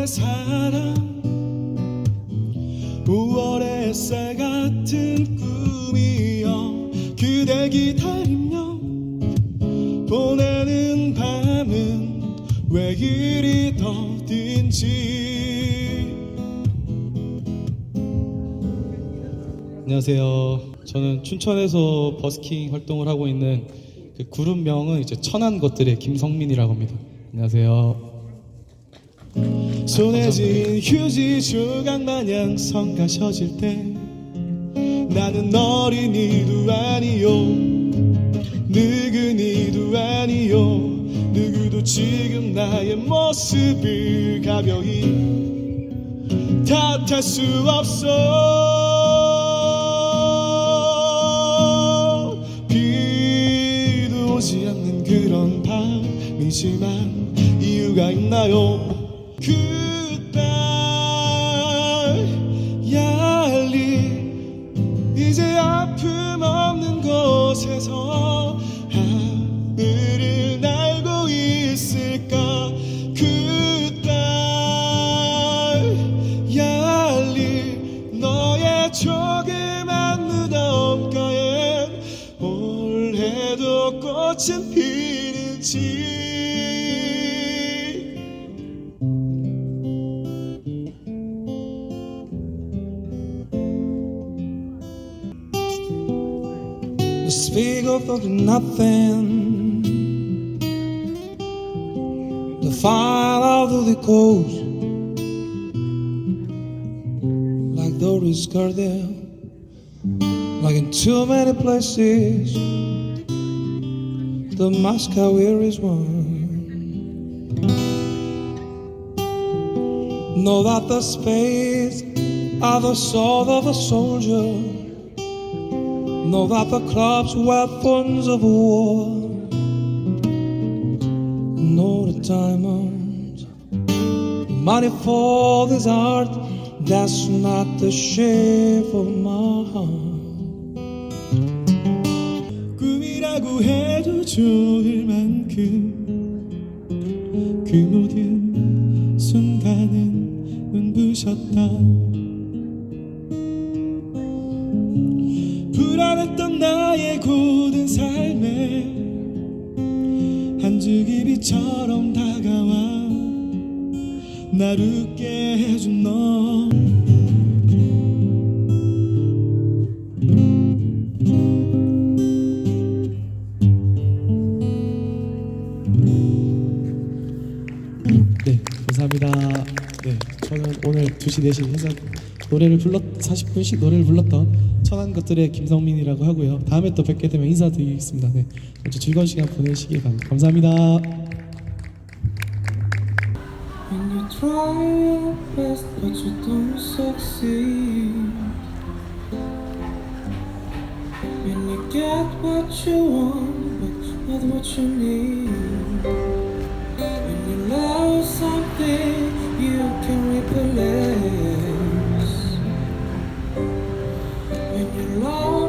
내 사랑 5월의 햇살 같은 꿈이여 그대 기다리며 보내는 밤은 왜 이리 더딘지 안녕하세요. 저는 춘천에서 버스킹 활동을 하고 있는 그 그룹명은 이제 천한 것들의 김성민이라고 합니다. 안녕하세요. 손에 쥔 휴지 조각 마냥 성가셔질 때 나는 어린이도 아니요 늙은이도 아니요 누구도 지금 나의 모습을 가벼이 탓할 수 없어. 비도 오지 않는 그런 밤이지만 이유가 있나요 그딸 얄리 이제 아픔 없는 곳에서 하늘을 날고 있을까? 그딸 얄리 너의 조그만 무덤가엔 올해도 꽃은 피는지 Speak of the nothing. The fire out of the coast Like Doris Gardell Like in too many places The mask Moscow here is one. Know that the spades are the sword of a soldier Know that the clubs weapons of war. Know the diamonds, money for this art. That's not the shape of my heart. 꿈이라고 해도 좋을 만큼 그 불안했던 나의 고든 삶에 한 줄기 빛처럼 다가와 날 웃게 해준 너 네, 감사합니다. 네, 저는 오늘 2시 4시 회사 노래를 불렀 40분씩 노래를 불렀던 천한 것들의 김성민이라고 하고요. 다음에 또 뵙게 되면 인사드리겠습니다. 네, 먼저 즐거운 시간 보내시기 바랍니다. 감사합니다. When you try your best but you don't succeed When you get what you want but not what you need When you love something you can replace alone.